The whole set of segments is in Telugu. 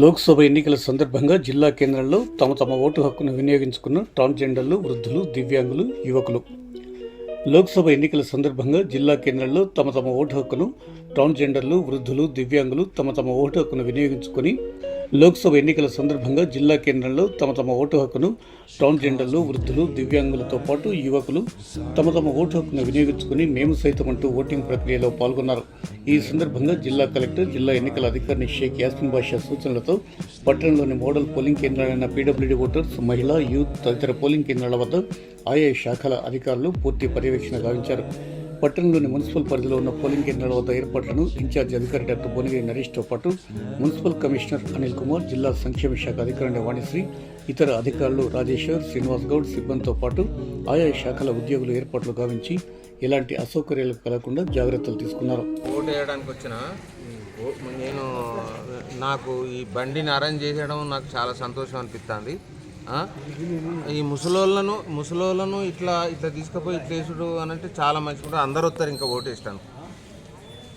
లోక్సభ ఎన్నికల సందర్భంగా జిల్లా కేంద్రంలో తమ తమ ఓటు హక్కును వినియోగించుకున్న ట్రాన్స్జెండర్లు వృద్ధులు దివ్యాంగులు యువకులు. లోక్సభ ఎన్నికల సందర్భంగా జిల్లా కేంద్రంలో తమ తమ ఓటు హక్కును ట్రాన్స్జెండర్లు వృద్ధులు దివ్యాంగులు తమ తమ ఓటు హక్కును వినియోగించుకొని లోక్సభ ఎన్నికల సందర్భంగా జిల్లా కేంద్రంలో తమ తమ ఓటు హక్కును టౌన్ జెండర్లు వృద్ధులు దివ్యాంగులతో పాటు యువకులు తమ తమ ఓటు హక్కును వినియోగించుకుని మేము సైతం అంటూ ఓటింగ్ ప్రక్రియలో పాల్గొన్నారు. ఈ సందర్భంగా జిల్లా కలెక్టర్ జిల్లా ఎన్నికల అధికారిని షేక్ యాస్మిన్ బాషా సూచనలతో పట్టణంలోని మోడల్ పోలింగ్ కేంద్రాలైన పీడబ్ల్యూడీ ఓటర్స్ మహిళా యూత్ తదితర పోలింగ్ కేంద్రాల వద్ద ఆయా శాఖల అధికారులు పూర్తి పర్యవేక్షణ గావించారు. పట్టణంలోని మున్సిపల్ పరిధిలో ఉన్న పోలింగ్ కేంద్రాల వద్ద ఏర్పాట్లను ఇన్ఛార్జ్ అధికారి డాక్టర్ భువనగిరి నరేష్తో పాటు మున్సిపల్ కమిషనర్ అనిల్ కుమార్ జిల్లా సంక్షేమ శాఖ అధికారి వాణిశ్రీ ఇతర అధికారులు రాజేశ్వర్ శ్రీనివాస్ గౌడ్ సిబ్బందితో పాటు ఆయా శాఖల ఉద్యోగులు ఏర్పాట్లు గావించి ఎలాంటి అసౌకర్యాలు కలగకుండా జాగ్రత్తలు తీసుకున్నారు. ఓటు వేయడానికి వచ్చిన నేను నాకు ఈ బండిని అరేంజ్ చేసేయడం నాకు చాలా సంతోషం అనిపిస్తుంది. ఈ ముసలోళ్ళను ముసలోళ్ళను ఇట్లా ఇట్లా తీసుకుపోయి ఇట్లా వేసుడు అని అంటే చాలా మంచిగా అందరూ వస్తారు ఇంకా ఓటు వేస్తాను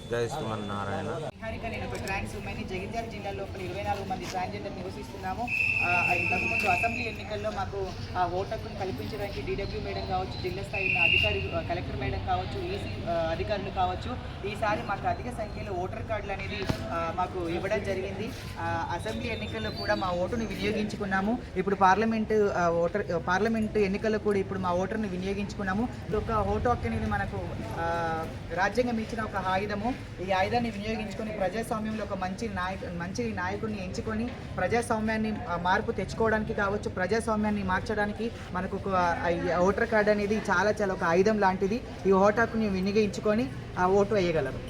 జై శ్రీమన్నారాయణ. నిహారిక నేను ఒక ట్రాన్స్ ఉమెన్ జగిత్యాల జిల్లా లోపల ఇరవై నాలుగు మంది ట్రాన్స్జెండర్ నివసిస్తున్నాము. ఆ, ఇంతకుముందు అసెంబ్లీ ఎన్నికల్లో మాకు ఆ ఓటు హక్కును కల్పించడానికి డీడబ్ల్యూ మేడం కావచ్చు జిల్లా స్థాయి ఉన్న అధికారి కలెక్టర్ మేడం కావచ్చు ఈసీ అధికారులు కావచ్చు ఈసారి మాకు అధిక సంఖ్యలో ఓటర్ కార్డులు అనేది మాకు ఇవ్వడం జరిగింది. అసెంబ్లీ ఎన్నికల్లో కూడా మా ఓటును వినియోగించుకున్నాము. ఇప్పుడు పార్లమెంటు ఓటర్ పార్లమెంటు ఎన్నికల్లో కూడా ఇప్పుడు మా ఓటర్ని వినియోగించుకున్నాము. ఇది ఒక ఓటు హక్కు అనేది మనకు రాజ్యాంగం ఇచ్చిన ఒక ఆయుధము. ఈ ఆయుధాన్ని వినియోగించుకొని ప్రజాస్వామ్యంలో ఒక మంచి నాయకు మంచి నాయకుడిని ఎంచుకొని ప్రజాస్వామ్యాన్ని మార్పు తెచ్చుకోవడానికి కావచ్చు ప్రజాస్వామ్యాన్ని మార్చడానికి మనకు ఒక ఓటర్ కార్డ్ అనేది చాలా చాలా ఒక ఆయుధం లాంటిది. ఈ ఓటు వినియోగించుకొని ఆ ఓటు వేయగలరు.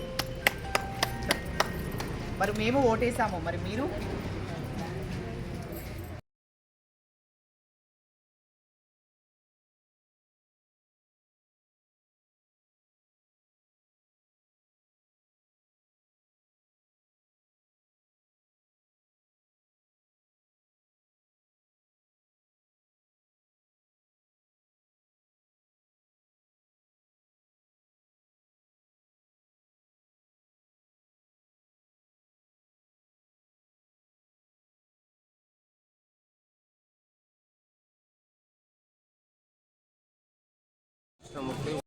మరి మేము ఓటేసాము. మరి మీరు? Estamos